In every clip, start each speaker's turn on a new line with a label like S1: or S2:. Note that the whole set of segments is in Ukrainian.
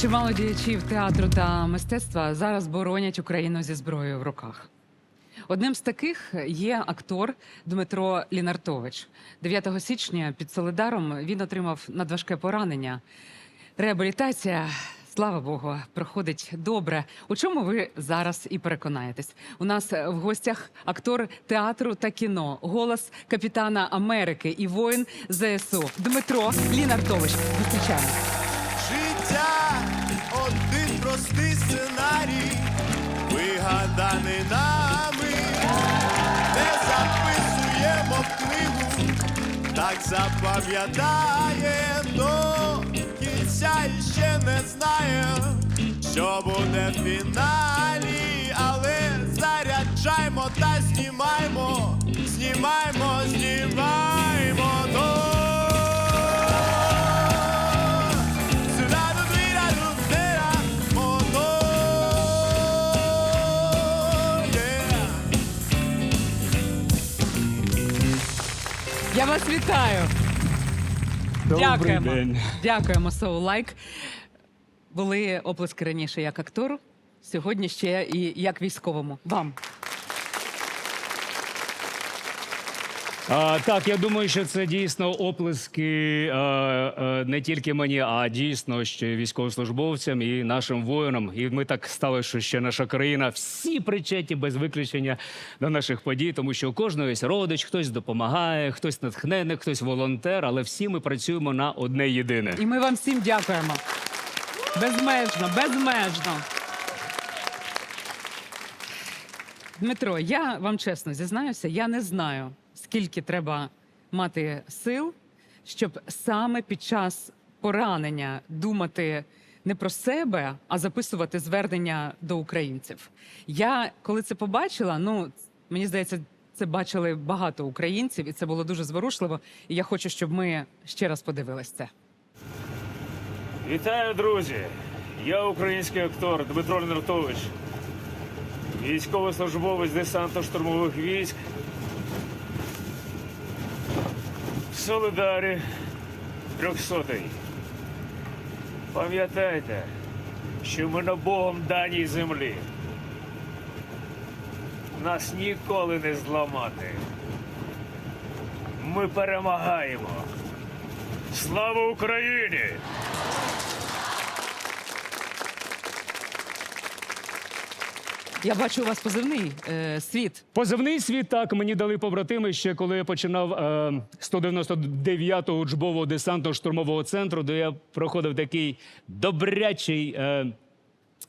S1: Чимало діячів театру та мистецтва зараз боронять Україну зі зброєю в руках. Одним з таких є актор Дмитро Лінартович. 9 січня під Солидаром він отримав надважке поранення. Реабілітація, слава Богу, проходить добре. У чому ви зараз і переконаєтесь? У нас в гостях актор театру та кіно, голос капітана Америки і воїн ЗСУ Дмитро Лінартович. Зустрічаємо.
S2: Простий сценарій, вигаданий нами, не записуємо в книгу, так запам'ятає до кінця іще не знає, що буде в фіналі, але заряджаймо та знімаймо, знімаймо, знімаймо
S1: вас вітаю. Дякуємо. Дякуємо, So Like. Були оплески раніше як актору, сьогодні ще і як військовому. Вам.
S3: А, так, я думаю, що це дійсно оплески е, е, не тільки мені, а дійсно ще військовослужбовцям і нашим воїнам. І ми так стали, що ще наша країна всі причетні без виключення до наших подій, тому що у кожного є родич, хтось допомагає, хтось натхнений, хтось волонтер, але всі ми працюємо на одне єдине.
S1: І ми вам всім дякуємо. Безмежно, безмежно. Дмитро, я вам чесно зізнаюся, я не знаю, скільки треба мати сил, щоб саме під час поранення думати не про себе, а записувати звернення до українців. Я коли це побачила, ну мені здається, це бачили багато українців, і це було дуже зворушливо. І я хочу, щоб ми ще раз подивились це.
S4: Вітаю, друзі! Я український актор Дмитро Лінартович, військовослужбовець десантно-штурмових військ. В Солидарі трьохсотий. Пам'ятайте, що ми на Богом даній землі. Нас ніколи не зламати. Ми перемагаємо. Слава Україні!
S1: Я бачу у вас позивний е, світ.
S3: Позивний світ так мені дали побратими ще коли я починав е, 199-го учбового десантно штурмового центру, де я проходив такий добрячий. Е,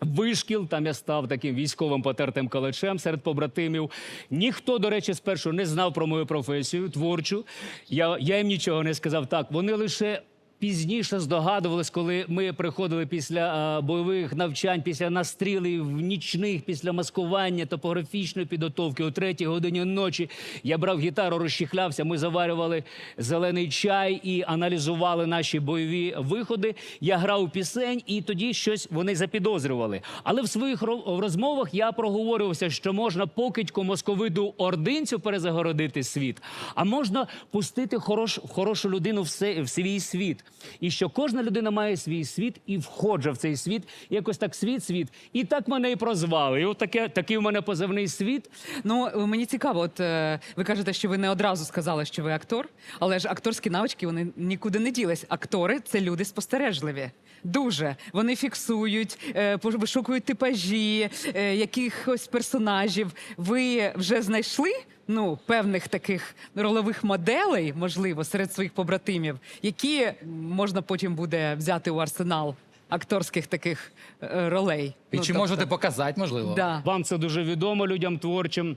S3: Вишкіл, там я став таким військовим потертим калачем серед побратимів. Ніхто, до речі, спершу не знав про мою професію творчу. Я, я їм нічого не сказав. Так, вони лише пізніше здогадувались, коли ми приходили після бойових навчань, після настрілів нічних, після маскування, топографічної підготовки о третій годині ночі. Я брав гітару, розчіхлявся. Ми заварювали зелений чай і аналізували наші бойові виходи. Я грав пісень, і тоді щось вони запідозрювали. Але в своїх розмовах я проговорювався, що можна покидьку московиду ординцю перезагородити світ, а можна пустити хорош, хорошу людину в свій світ. І що кожна людина має свій світ і входжа в цей світ, якось так світ, світ. І так мене і прозвали. І от таке, такий у мене позивний світ.
S1: Ну мені цікаво, от е, ви кажете, що ви не одразу сказали, що ви актор, але ж акторські навички вони нікуди не ділись. Актори це люди спостережливі. Дуже вони фіксують, е, вишукують типажі е, якихось персонажів. Ви вже знайшли ну певних таких ролових моделей, можливо, серед своїх побратимів, які можна потім буде взяти у арсенал акторських таких е, ролей.
S5: І
S1: Ну,
S5: чи
S1: тобто-
S5: можете показати, можливо?
S1: Да.
S3: Вам це дуже відомо людям творчим.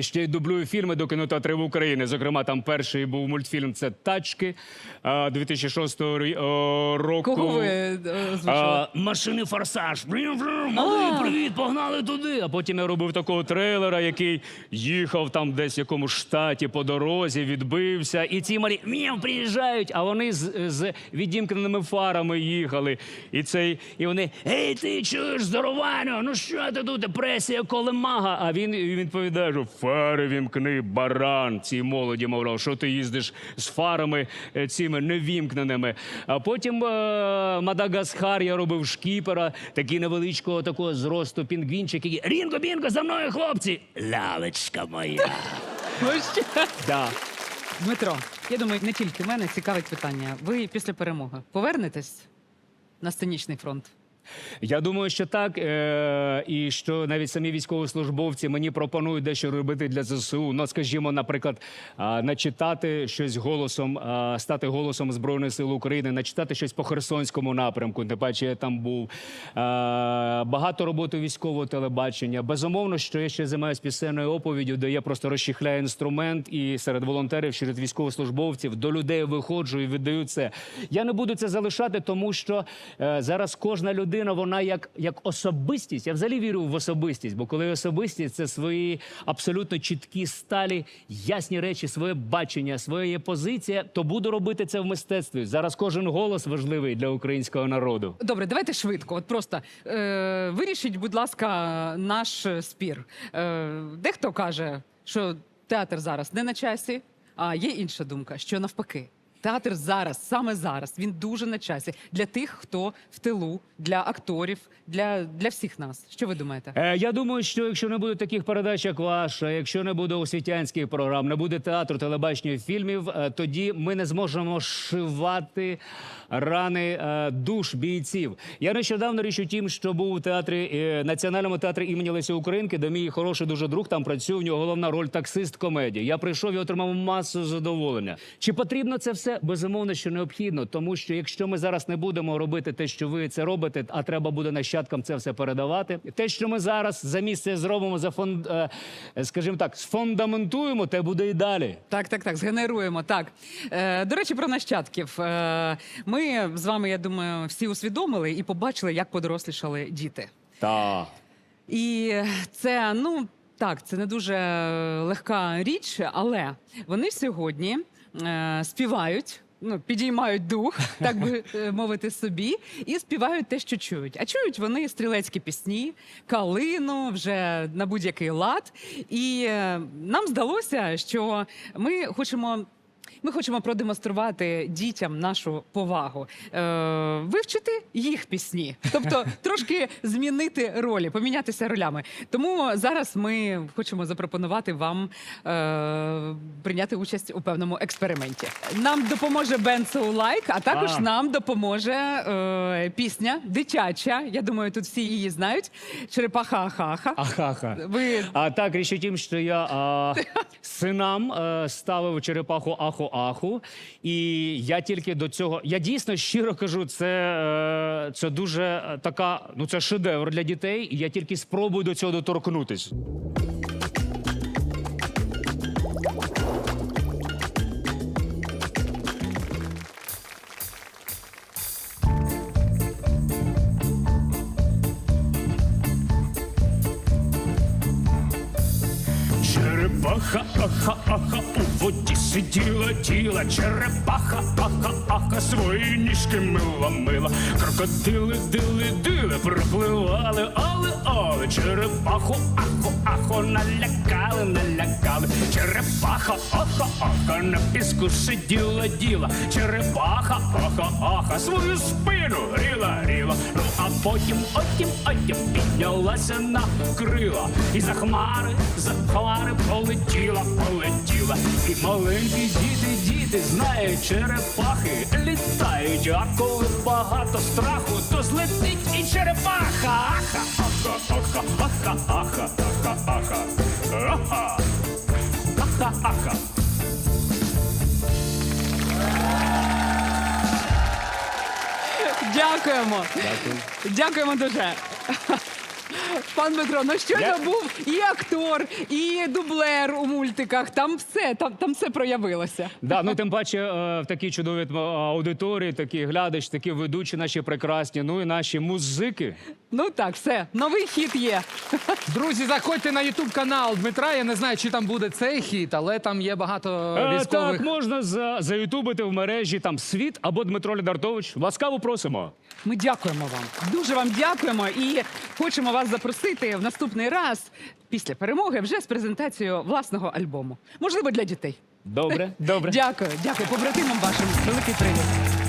S3: Ще й дублюю фільми до кінотеатрів України. Зокрема, там перший був мультфільм це Тачки а, 2006 рі- о, року.
S1: Кого ви е.
S3: А, машини форсаж. Малий, привіт, погнали туди. А потім я робив такого трейлера, який їхав там десь в якомусь штаті по дорозі, відбився. І ці малі м'яв приїжджають, а вони з, з відімкненими фарами їхали. І цей, і вони: Ей, ти чуєш здорованю? Ну що ти тут? Депресія колемага. А він, він відповідає, що Фари вімкни, баран. Цій молоді, мовляв, що ти їздиш з фарами е, цими невімкненими. А потім е, Мадагаскар я робив шкіпера, такий невеличкого такого зросту пінгвінчик, який Рінго, бінго, за мною, хлопці! Лялечка моя.
S1: Ну.
S3: Да.
S1: Дмитро, я думаю, не тільки мене цікавить питання. Ви після перемоги повернетесь на сценічний фронт?
S3: Я думаю, що так, е- і що навіть самі військовослужбовці мені пропонують дещо робити для ЗСУ. Ну, скажімо, наприклад, начитати щось голосом, стати голосом Збройних сил України, начитати щось по Херсонському напрямку. Тим паче я там був. Багато роботи військового телебачення. Безумовно, що я ще займаюся пісенною оповіддю, де я просто розчіхляю інструмент і серед волонтерів, серед військовослужбовців до людей виходжу і віддаю це. Я не буду це залишати, тому що е, зараз кожна людина, вона як, як особистість. Я взагалі вірю в особистість, бо коли особистість це свої абсолютно чіткі сталі, ясні речі, своє бачення, своя позиція, то буду робити це в мистецтві. Зараз кожен голос важливий для українського народу.
S1: Добре, давайте швидко. От просто е, вирішіть, будь ласка, наш спір. Е, дехто каже, що театр зараз не на часі, а є інша думка, що навпаки. Театр зараз, саме зараз, він дуже на часі для тих, хто в тилу, для акторів, для, для всіх нас. Що ви думаєте?
S3: Е, я думаю, що якщо не буде таких передач, як ваша, якщо не буде освітянських програм, не буде театру, телебачення, фільмів, е, тоді ми не зможемо шивати рани е, душ бійців. Я нещодавно річ у тім, що був у театрі е, національному театрі імені Лесі Українки, де мій хороший дуже друг там працює. У нього головна роль таксист комедії. Я прийшов і отримав масу задоволення. Чи потрібно це все? Безумовно, що необхідно, тому що якщо ми зараз не будемо робити те, що ви це робите, а треба буде нащадкам це все передавати. Те, що ми зараз за місце зробимо, за фонд, е, скажімо так, сфундаментуємо, те буде і далі.
S1: Так, так, так, згенеруємо. Так. Е, до речі, про нащадків. Е, ми з вами, я думаю, всі усвідомили і побачили, як подорослішали діти.
S3: Так.
S1: І це, ну так, це не дуже легка річ, але вони сьогодні е, співають. Ну, підіймають дух, так би е, мовити собі, і співають те, що чують. А чують вони стрілецькі пісні, калину вже на будь-який лад. І е, нам здалося, що ми хочемо. Ми хочемо продемонструвати дітям нашу повагу, е, вивчити їх пісні, тобто трошки змінити ролі, помінятися ролями. Тому зараз ми хочемо запропонувати вам е, прийняти участь у певному експерименті. Нам допоможе бенд So а також
S3: А.
S1: нам допоможе е, пісня дитяча. Я думаю, тут всі її знають. Черепаха Ахаха.
S3: Ахаха.
S1: Ви
S3: А так, річ у тім, що я а, синам е, ставив черепаху аху аху, і я тільки до цього. Я дійсно щиро кажу, це, е, це дуже е, така. Ну це шедевр для дітей. І я тільки спробую до цього доторкнутись. Черепаха, аха, аха, у воді сиділа тіла, черепаха, аха, аха, свої ніжки мила, мила. Крокодили, дили, дили, пропливали, але, але, черепаху, аху, аху, налякали, налякали. Черепаха, аха, аха, на піску сиділа діла. Черепаха, аха, аха, свою спину гріла, гріла. Ну а потім, отім, отім, піднялася на крила. І за хмари, за хмари полетіла, полетіла. І маленькі діти, діти, знають, черепахи літають, а коли багато страху, то злетить і черепаха. Аха, аха, аха, аха, аха, аха, аха, та Ака.
S1: Дякуємо. Дякуємо дуже. Пан Дмитро, ну що
S3: Я-
S1: це був і актор, і дублер у мультиках. Там все, там, там все проявилося.
S3: Да, ну тим паче е, в такій чудовій аудиторії, такі глядач, такі ведучі наші прекрасні, ну і наші музики.
S1: Ну так, все, новий хіт є.
S5: Друзі, заходьте на Ютуб канал Дмитра. Я не знаю, чи там буде цей хіт, але там є багато
S3: Е,
S5: військових.
S3: так, можна за, заютубити в мережі там світ або Дмитро Лідартович. Ласкаво просимо.
S1: Ми дякуємо вам. Дуже вам дякуємо. І хочемо вас запросити в наступний раз після перемоги вже з презентацією власного альбому. Можливо, для дітей.
S3: Добре, добре.
S1: Дякую, дякую. Побратимам вашим великий привіт.